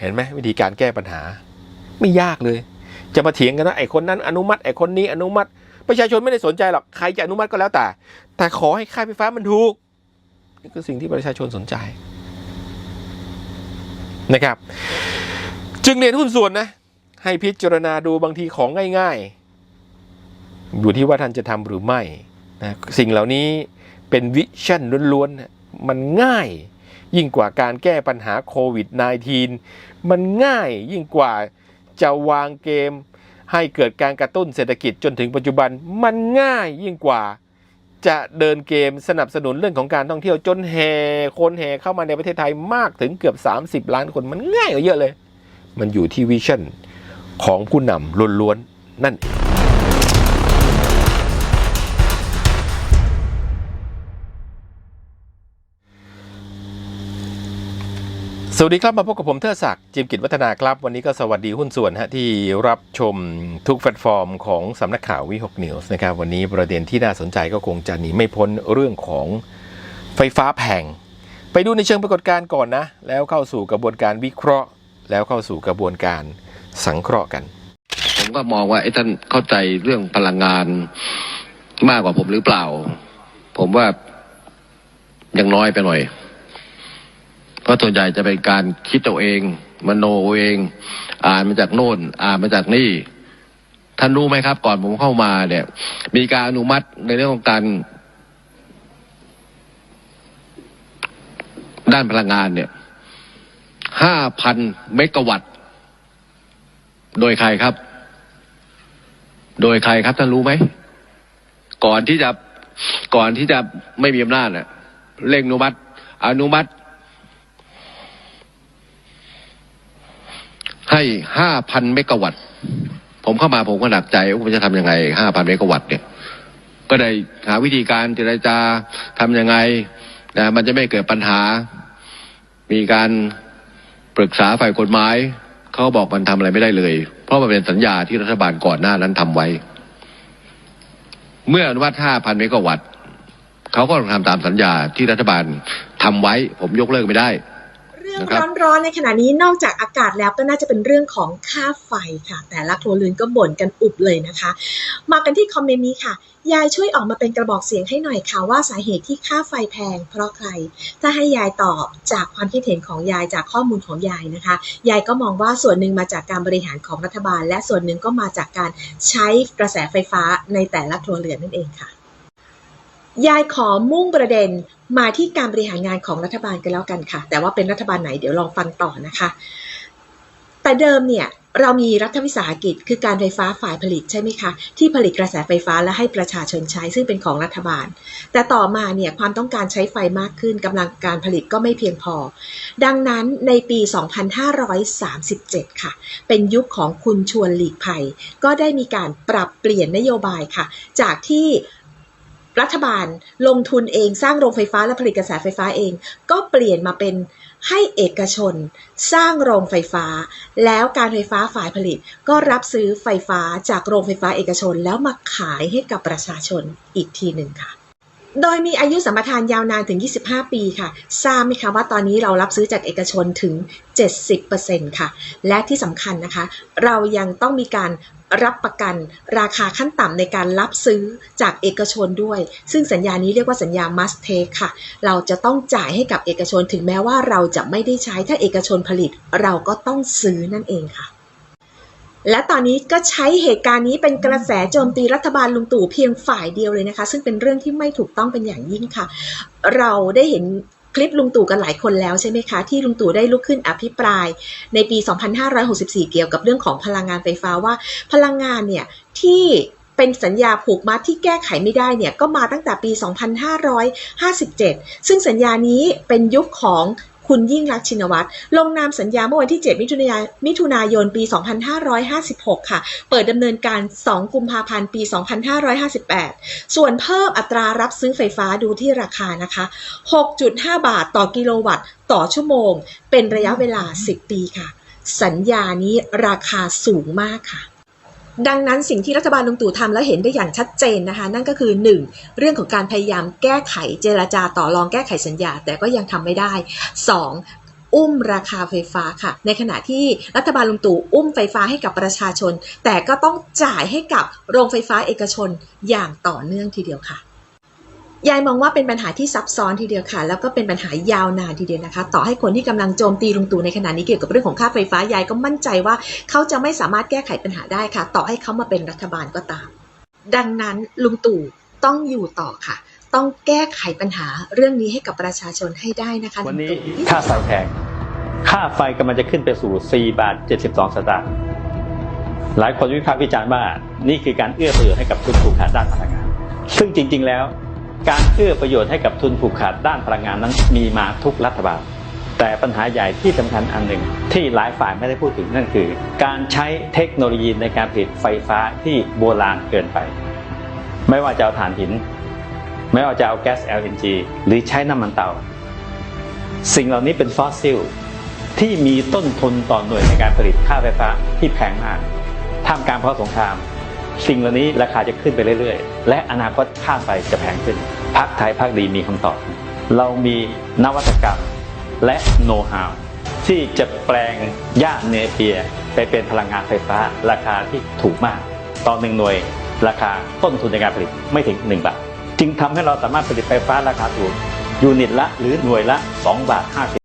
เห็นไหมวิธีการแก้ปัญหา ไม่ยากเลย จะมาเถียงกันว่าไอ้คนนั้นอนุมัติไอ้คนนี้อนุมัติ ประชาชนไม่ได้สนใจหรอกใครจะอนุมัติก็แล้วแต่ แต่ขอให้ค่าไฟฟ้ามันถูกนี่คือสิ่งที่ประชาชนสนใจนะครับ จึงเรียนหุ้นส่วนนะ ให้พิจารณาดูบางทีของง่าย ๆ อยู่ที่ว่าท่านจะทำหรือไม่นะสิ่งเหล่านี้เป็นวิชั่นล้วนๆมันง่าย ยิ่งกว่าการแก้ปัญหาโควิด -19 มันง่ายยิ่งกว่าจะวางเกม ให้เกิดการกระตุ้นเศรษฐกิจจนถึงปัจจุบันมันง่ายยิ่งกว่าจะเดินเกมสนับสนุนเรื่องของการท่องเที่ยวจนแห่คนแห่เข้ามาในประเทศไทยมากถึงเกือบ 30 ล้านคนมันง่ายกว่าเยอะเลย มันอยู่ที่วิชั่นของผู้นำล้วนๆนั่นเอง สวัสดีครับมาพบกับผมเทิดศักดิ์จิมกิจวัฒนาครับ วันนี้ก็สวัสดีหุ้นส่วนฮะที่รับชมทุกแพลตฟอร์มของสำนักข่าววิหกนิวส์นะครับวันนี้ประเด็นที่น่าสนใจก็คงจะหนีไม่พ้นเรื่องของไฟฟ้าแพง ไปดูในเชิงปรากฏการณ์ก่อนนะ แล้วเข้าสู่กระบวนการวิเคราะห์ แล้วเข้าสู่กระบวนการสังเคราะห์กัน ผมก็มองว่าไอ้ท่านเข้าใจเรื่องพลังงานมากกว่าผมหรือเปล่า ผมว่ายังน้อยไปหน่อย เพราะส่วนใหญ่จะเป็นการคิดเอาเอง มโนเอง อ่านมาจากโน่น อ่านมาจากนี่ ท่านรู้ไหมครับ ก่อนผมเข้ามาเนี่ย มีการอนุมัติในเรื่องของการด้านพลังงานเนี่ยห้าพันเมกะวัตต์ โดยใครครับ โดยใครครับท่านรู้ไหม ก่อนที่จะก่อนที่จะไม่มีอำนาจน่ะเร่งอนุมัติ อนุมัติ ให้ห้าพันเมกะวัตต์ ผมเข้ามาผมก็หนักใจว่าผมจะทำยังไงห้าพันเมกะวัตต์เนี่ย ก็ได้หาวิธีการเจรจาทำยังไงนะมันจะไม่เกิดปัญหา มีการปรึกษาฝ่ายกฎหมายเขาบอกมันทำอะไรไม่ได้เลย เพราะมันเป็นสัญญาที่รัฐบาลก่อนหน้านั้นทำไว้ เมื่ออนุมัติ5,000เมกะวัตต์เขาก็ต้องทำตามสัญญาที่รัฐบาลทำไว้ ผมยกเลิกไม่ได้ รื่องนะครับร้อนๆในขณะนี้นอกจากอากาศแล้วก็น่าจะเป็นเรื่องของค่าไฟค่ะ แต่ละครัวเรือนก็บ่นกันอุบเลยนะคะ มากันที่คอมเมนต์นี้ค่ะ ยายช่วยออกมาเป็นกระบอกเสียงให้หน่อยค่ะว่าสาเหตุที่ค่าไฟแพง เพราะใคร ถ้าให้ยายตอบจากความคิดเห็นของยายจากข้อมูลของยายนะคะ ยายก็มองว่าส่วนหนึ่งมาจากการบริหารของรัฐบาล และส่วนหนึ่งก็มาจากการใช้กระแสไฟฟ้าในแต่ละครัวเรือนนั่นเองค่ะ ยายขอมุ่งประเด็นมาที่การบริหารงานของรัฐบาลกันแล้วกันค่ะ แต่ว่าเป็นรัฐบาลไหนเดี๋ยวลองฟังต่อนะคะ แต่เดิมเนี่ยเรามีรัฐวิสาหกิจ คือการไฟฟ้าฝ่ายผลิตใช่ไหมคะ ที่ผลิตกระแสไฟฟ้าและให้ประชาชนใช้ซึ่งเป็นของรัฐบาล แต่ต่อมาเนี่ยความต้องการใช้ไฟมากขึ้นกำลังการผลิตก็ไม่เพียงพอ ดังนั้นในปี 2537 ค่ะ เป็นยุคของคุณชวนหลีกภัย ก็ได้มีการปรับเปลี่ยนนโยบายค่ะ จากที่ รัฐบาลลงทุนเองสร้างโรงไฟฟ้าและผลิตกระแสไฟฟ้าเอง ก็เปลี่ยนมาเป็นให้เอกชน สร้างโรงไฟฟ้า แล้วการไฟฟ้าฝ่ายผลิตก็รับซื้อไฟฟ้าจากโรงไฟฟ้าเอกชน แล้วมาขายให้กับประชาชนอีกทีหนึ่งค่ะ โดยมีอายุสัมปทานยาวนานถึง 25 ปีค่ะ ทราบไหมคะว่าตอนนี้เรารับซื้อจากเอกชนถึง 70%ค่ะ และที่สำคัญนะคะ เรายังต้องมีการรับประกันราคาขั้นต่ำในการรับซื้อจากเอกชนด้วย ซึ่งสัญญานี้เรียกว่าสัญญา must take ค่ะ เราจะต้องจ่ายให้กับเอกชนถึงแม้ว่าเราจะไม่ได้ใช้ถ้าเอกชนผลิต เราก็ต้องซื้อนั่นเองค่ะ และตอนนี้ก็ใช้เหตุการณ์นี้เป็นกระแสโจมตีรัฐบาลลุงตู่เพียงฝ่ายเดียวเลยนะคะ ซึ่งเป็นเรื่องที่ไม่ถูกต้องเป็นอย่างยิ่งค่ะ เราได้เห็นคลิปลุงตู่กันหลายคนแล้วใช่ไหมคะ ที่ลุงตู่ได้ลุกขึ้นอภิปราย ในปี 2564 เกี่ยวกับเรื่องของพลังงานไฟฟ้าว่า พลังงานเนี่ยที่เป็นสัญญาผูกมัดที่แก้ไขไม่ได้เนี่ยก็มาตั้งแต่ปี 2557 ซึ่งสัญญานี้เป็นยุคของ คุณยิ่งรักชินวัตรลงนามสัญญาเมื่อวันที่ 7 มิถุนายนมิถุนายนปี 2556 ค่ะ เปิดดำเนินการ 2 กุมภาพันธ์ ปี 2558 ส่วนเพิ่มอัตรารับซื้อไฟฟ้าดูที่ราคานะคะ 6.5 บาทต่อกิโลวัตต์ต่อชั่วโมง เป็นระยะเวลา 10 ปีค่ะ สัญญานี้ราคาสูงมากค่ะ ดังนั้นสิ่งที่รัฐบาลลุงตู่ทำแล้วเห็นได้อย่างชัดเจนนะคะ นั่นก็คือ 1. เรื่องของการพยายามแก้ไขเจราจาต่อรองแก้ไขสัญญา แต่ก็ยังทำไม่ได้ 2. อุ้มราคาไฟฟ้าค่ะ ในขณะที่รัฐบาลลุงตู่อุ้มไฟฟ้าให้กับประชาชน แต่ก็ต้องจ่ายให้กับโรงไฟฟ้าเอกชนอย่างต่อเนื่องทีเดียวค่ะ ยายมองว่าเป็นปัญหาที่ซับซ้อนทีเดียวค่ะ แล้วก็เป็นปัญหายาวนานทีเดียวนะคะ ต่อให้คนที่กำลังโจมตีลุงตู่ในขณะนี้เกี่ยวกับเรื่องของค่าไฟฟ้ายายก็มั่นใจว่าเขาจะไม่สามารถแก้ไขปัญหาได้ค่ะ ต่อให้เขามาเป็นรัฐบาลก็ตาม ดังนั้นลุงตู่ต้องอยู่ต่อค่ะ ต้องแก้ไขปัญหาเรื่องนี้ให้กับประชาชนให้ได้นะคะวันนี้ลุงตู่ค่าไฟแพงค่าไฟกำลังจะขึ้นไปสู่ 4 บาท 72 สตางค์หลายคนวิพากษ์วิจารณ์ว่านี่คือการเอื้อประโยชน์ให้กับทุนผูกขาดด้านพลังงานซึ่งจริง ๆ แล้ว การเอื้อประโยชน์ให้กับทุนผูกขาดด้านพลังงานนั้นมีมาทุกรัฐบาล แต่ปัญหาใหญ่ที่สำคัญอันหนึ่ง ที่หลายฝ่ายไม่ได้พูดถึงนั่นคือ การใช้เทคโนโลยีในการผลิตไฟฟ้าที่โบราณเกินไป ไม่ว่าจะเอาถ่านหิน ไม่ว่าจะเอาแก๊ส LNG หรือใช้น้ำมันเตา สิ่งเหล่านี้เป็นฟอสซิลที่มีต้นทุนต่อหน่วยในการผลิตค่าไฟฟ้าที่แพงมากท่ามกลางภาะสงคราม สิ่งเหล่านี้ราคาจะขึ้นไปเรื่อยๆ และอนาคตค่าไฟจะแพงขึ้นพักไทยพักดีมีคำตอบ เรามีนวัตกรรมและโน้ตฮาวที่จะแปลงหญ้าเนเปียไปเป็นพลังงานไฟฟ้า ราคาที่ถูกมาก ต่อหนึ่งหน่วย ราคาต้นทุนในการผลิตไม่ถึง 1 บาท จึงทำให้เราสามารถผลิตไฟฟ้าราคาถูกยูนิตละหรือหน่วยละ 2 บาท 50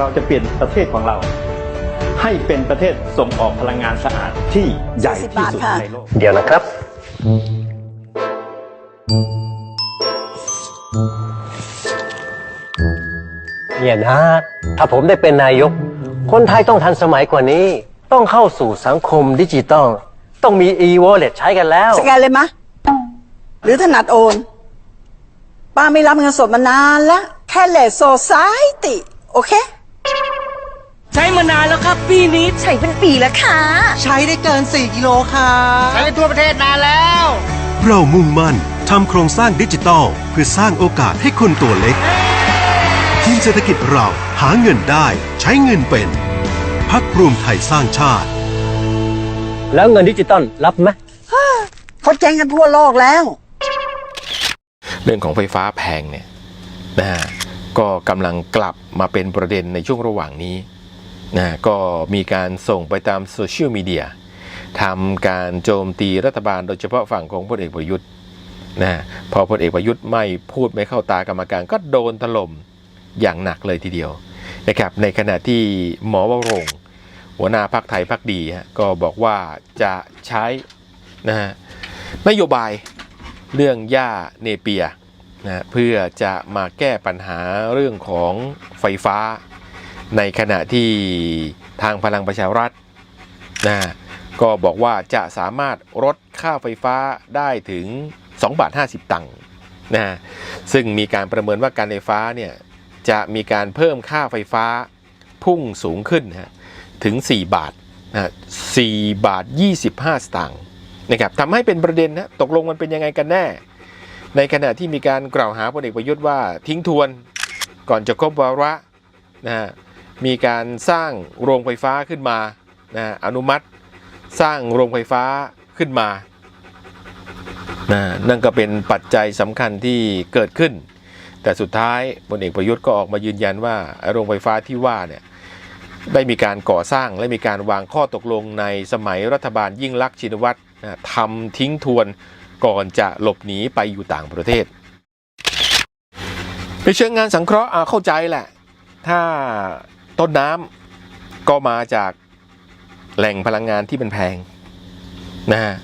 เราจะเปลี่ยนประเทศของเรา ให้เป็นประเทศส่งออกพลังงานสะอาดที่ใหญ่ที่สุดในโลก เดี๋ยวนะครับ เนี่ยนะ ถ้าผมได้เป็นนายก คนไทยต้องทันสมัยกว่านี้ ต้องเข้าสู่สังคมดิจิตอล ต้องมี e-wallet ใช้กันแล้ว สแกนเลยมะ หรือถนัดโอน ป้าไม่รับเงินสดมานานแล้ว แค่เลสโซซายติ โอเค ใช้มานานแล้วครับปีนี้ใช้เป็นปีแล้วค่ะ ใช้ได้เกิน 4 กิโลค่ะ ใช้ไปทั่วประเทศนานแล้ว เรามุ่งมั่นทำโครงสร้างดิจิทัล เพื่อสร้างโอกาสให้คนตัวเล็ก ทีมเศรษฐกิจเราหาเงินได้ใช้เงินเป็น พักรวมไทยสร้างชาติ แล้วเงินดิจิตอลรับไหมเขาแจ้งกันทั่วโลกแล้ว เรื่องของไฟฟ้าแพงเนี่ยนะฮะก็กำลังกลับมาเป็นประเด็นในช่วงระหว่างนี้ นะก็มีการส่งไปตามโซเชียลมีเดียทำการโจมตีรัฐบาลโดยเฉพาะฝั่งของพลเอกประยุทธ์นะพอพลเอกประยุทธ์ไม่พูดไม่เข้าตากรรมการก็โดนถล่มอย่างหนักเลยทีเดียวนะครับในขณะที่หมอวรงหัวหน้าพักไทยพักดีฮะก็บอกว่าจะใช้นะฮะนโยบายเรื่องหญ้าเนเปียนะเพื่อจะมาแก้ปัญหาเรื่องของไฟฟ้า ในขณะที่ทางพลังประชารัฐนะก็บอกว่าจะสามารถลดค่าไฟฟ้าได้ถึง 2 บาท 50 ตังค์นะซึ่งมีการประเมินว่าการไฟฟ้าเนี่ยจะมีการเพิ่มค่าไฟฟ้าพุ่งสูงขึ้นนะฮะถึง 4 บาทนะ4บาท 25 สตางค์นะครับทำให้เป็นประเด็นนะตกลงมันเป็นยังไงกันแน่ ในขณะที่มีการกล่าวหาพลเอกประยุทธ์ว่าทิ้งทวนก่อนจะครบวาระนะ มีการสร้างโรงไฟฟ้าขึ้นมานะอนุมัติสร้างโรงไฟฟ้าขึ้นมานะนั่นก็เป็นปัจจัยสำคัญที่เกิดขึ้น แต่สุดท้ายพลเอกประยุทธ์ก็ออกมายืนยันว่าโรงไฟฟ้าที่ว่าเนี่ยได้มีการก่อสร้างและมีการวางข้อตกลงในสมัยรัฐบาลยิ่งลักษณ์ชินวัตรนะทำทิ้งทวนก่อนจะหลบหนีไปอยู่ต่างประเทศ ในเชิงงานสังเคราะห์เข้าใจแหละ ถ้า ต้นน้ำก็มาจากแหล่งพลังงานที่เป็นแพงนะฮะ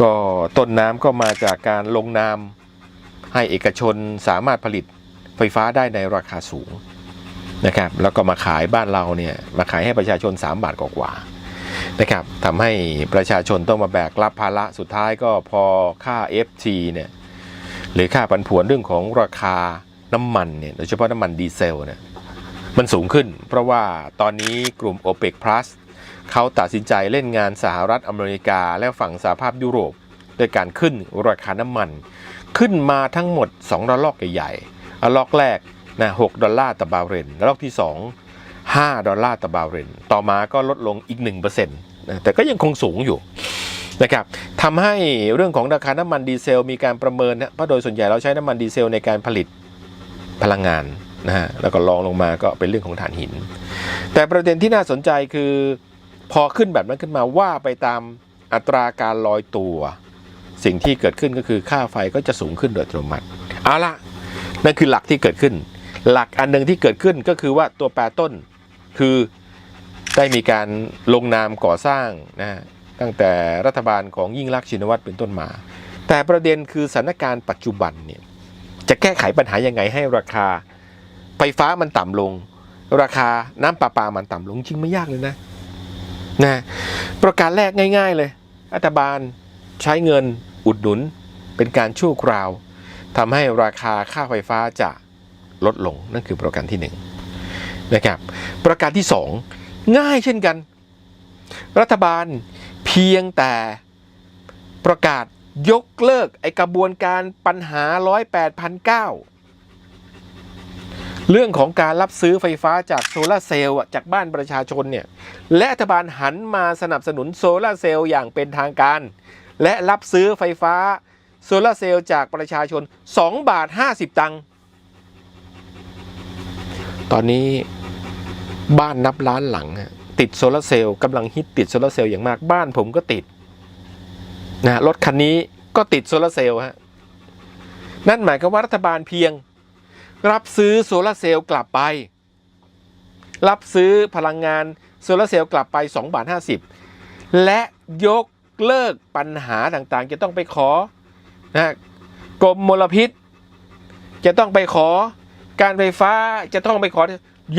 ก็ต้นน้ำก็มาจากการลงนามให้เอกชนสามารถผลิตไฟฟ้าได้ในราคาสูงนะครับแล้วก็มาขายบ้านเราเนี่ยมาขายให้ประชาชน 3 บาทกว่าๆนะครับทำให้ประชาชนต้องมาแบกรับภาระสุดท้ายก็พอค่า FT เนี่ยหรือค่าปันผวนเรื่องของราคาน้ำมันเนี่ยโดยเฉพาะน้ำมันดีเซลเนี่ย มันสูงขึ้น เพราะว่าตอนนี้กลุ่ม OPEC Plus เขาตัดสินใจเล่นงานสหรัฐอเมริกาและฝั่งสหภาพยุโรปด้วยการขึ้นราคาน้ำมัน ขึ้นมาทั้งหมด 2ระลอกใหญ่ๆระลอกแรกนะ6ดอลลาร์ต่อบาร์เรลระลอกที่ 2 5 ดอลลาร์ต่อบาร์เรลต่อมาก็ลดลงอีก1%นะแต่ก็ยังคงสูงอยู่นะครับทำให้เรื่องของราคาน้ำมันดีเซลมีการประเมินนะเพราะโดยส่วนใหญ่เราใช้น้ำมันดีเซลในการผลิตพลังงาน นะฮะแล้วก็ลองลงมาก็เป็นเรื่องของถ่านหิน แต่ประเด็นที่น่าสนใจคือพอขึ้นแบบนั้นขึ้นมาว่าไปตามอัตราการลอยตัว สิ่งที่เกิดขึ้นก็คือค่าไฟก็จะสูงขึ้นโดยอัตโนมัติเอาละนั่นคือหลักที่เกิดขึ้น หลักอันหนึ่งที่เกิดขึ้นก็คือว่าตัวแปรต้นคือได้มีการลงนามก่อสร้างนะฮะตั้งแต่รัฐบาลของยิ่งลักษณ์ชินวัตรเป็นต้นมา แต่ประเด็นคือสถานการณ์ปัจจุบันเนี่ยจะแก้ไขปัญหายังไงให้ราคา ฟฟ้ามันต่ำลง ราคาน้ำประปามันต่ำลงจริงไม่ยากเลยนะนะประการแรกง่าย ๆเลยรัฐบาลใช้เงินอุดหนุนเป็นการชั่วคราวทำให้ราคาค่าไฟฟ้าจะลดลงนั่นคือประการที่หนึ่งนะครับประการที่สองง่ายเช่นกัน รัฐบาลเพียงแต่ประกาศยกเลิกไอกระบวนการปัญหา 108พัน เรื่องของการรับซื้อไฟฟ้าจากโซลาเซลล์จากบ้านประชาชนเนี่ยและรัฐบาลหันมาสนับสนุนโซลาเซลล์อย่างเป็นทางการ และรับซื้อไฟฟ้าโซลาเซลล์จากประชาชน 2 บาท 50 ตังค์ตอนนี้บ้านนับล้านหลัง ติดโซลาเซลล์กำลังฮิตติดโซลาเซลล์อย่างมากบ้านผมก็ติดนะรถคันนี้ก็ติดโซลาเซลล์ฮะนั่นหมายความว่ารัฐบาลเพียง รับซื้อโซลาร์เซลล์กลับไป รับซื้อพลังงานโซลาร์เซลล์กลับไป2บาท50 และยกเลิกปัญหาต่างๆ จะต้องไปขอนะกรมมลพิษ จะต้องไปขอการไฟฟ้าจะต้องไปขอ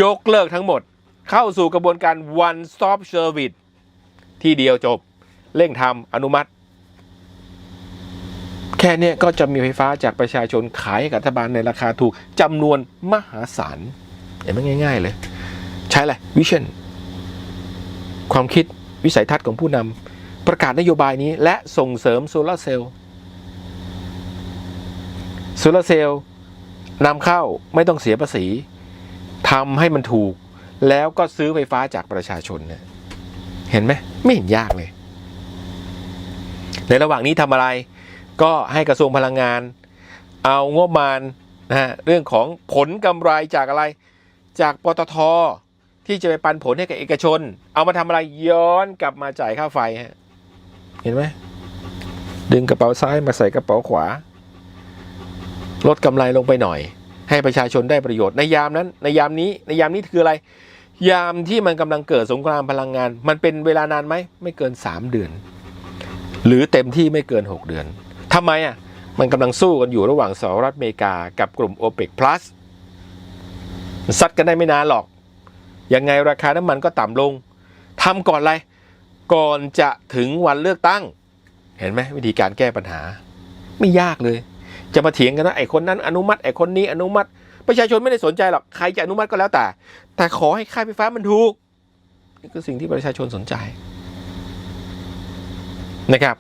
ยกเลิกทั้งหมด เข้าสู่กระบวนการ one stop service ที่เดียวจบ เร่งทำอนุมัติ ค่เนี้ยก็จะมีไฟฟ้าจากประชาชนขายให้กับรัฐบาลในราคาถูกจำนวนมหาศาลเห็นไหมง่าย ๆ เลย ใช้อะไรวิชั่นความคิดวิสัยทัศน์ของผู้นำประกาศนโยบายนี้และส่งเสริมโซลาร์เซลล์โซลาร์เซลล์นำเข้าไม่ต้องเสียภาษีทำให้มันถูก แล้วก็ซื้อไฟฟ้าจากประชาชนเนี่ยเห็นไหมไม่เห็นยากเลย ในระหว่างนี้ทำอะไร ก็ให้กระทรวงพลังงาน เอางบประมาณนะฮะเรื่องของผลกำไรจากอะไร จากปตทที่จะไปปันผลให้กับเอกชน เอามาทำอะไรย้อนกลับมาจ่ายค่าไฟฮะเห็นไหมดึงกระเป๋าซ้ายมาใส่กระเป๋าขวา ลดกำไรลงไปหน่อย ให้ประชาชนได้ประโยชน์ในยามนั้น ในยามนี้ในยามนี้คืออะไร ยามที่มันกำลังเกิดสงครามพลังงาน มันเป็นเวลานานไหมไม่เกิน 3 เดือน หรือเต็มที่ไม่เกิน 6 เดือน ทำไมอะ มันกำลังสู้กันอยู่ระหว่างสหรัฐอเมริกากับกลุ่ม OPEC Plus มันซัดกันได้ไม่นานหรอก ยังไงราคาน้ำมันก็ต่ำลงทำก่อนอะไร ก่อนจะถึงวันเลือกตั้ง เห็นไหมวิธีการแก้ปัญหา ไม่ยากเลย จะมาเถียงกันว่าไอ้คนนั้นอนุมัติไอ้คนนี้อนุมัติ ประชาชนไม่ได้สนใจหรอกใครจะอนุมัติก็แล้วแต่ แต่ขอให้ค่าไฟฟ้ามันถูกนี่คือสิ่งที่ประชาชนสนใจนะครับ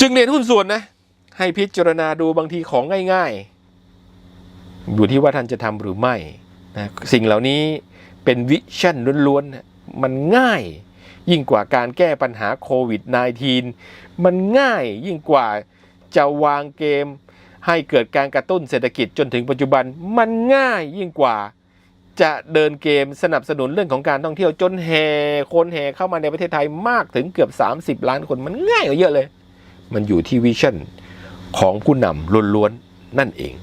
จึงเรียนหุ้นส่วนนะ ให้พิจารณาดูบางทีของง่ายๆ อยู่ที่ว่าท่านจะทำหรือไม่นะสิ่งเหล่านี้เป็นวิชั่นล้วนๆ มันง่ายยิ่งกว่าการแก้ปัญหาโควิด -19 มันง่ายยิ่งกว่าจะวางเกม ให้เกิดการกระตุ้นเศรษฐกิจจนถึงปัจจุบัน มันง่ายยิ่งกว่าจะเดินเกมสนับสนุนเรื่องของการท่องเที่ยวจนแห่คนแห่เข้ามาในประเทศไทยมากถึงเกือบ 30 ล้านคนมันง่ายกว่าเยอะเลย มันอยู่ที่วิชั่นของผู้นำล้วนๆนั่นเอง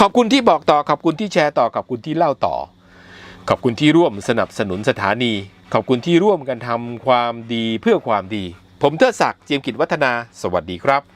ขอบคุณที่บอกต่อ ขอบคุณที่แชร์ต่อ ขอบคุณที่เล่าต่อ ขอบคุณที่ร่วมสนับสนุนสถานี ขอบคุณที่ร่วมกันทำความดีเพื่อความดี ผมเทิดศักดิ์เจียมกิจวัฒนา สวัสดีครับ